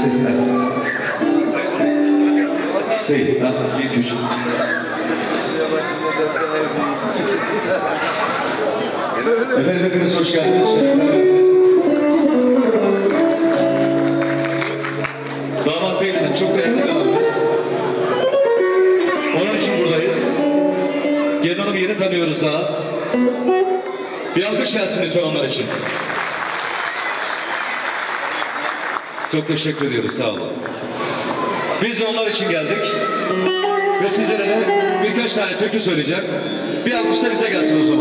Say, ha. Say, ha. Bir küçük. Efendim hepiniz hoş geldiniz. Damat Bey çok değerli bir abimiz. Onun için buradayız. Gelin Hanım'ı yeni tanıyoruz daha. Bir alkış gelsin lütfen onlar için. Çok teşekkür ediyoruz, sağ olun. Biz onlar için geldik. Ve sizlere de birkaç tane türkü söyleyeceğim. Bir alkış da bize gelsin o zaman.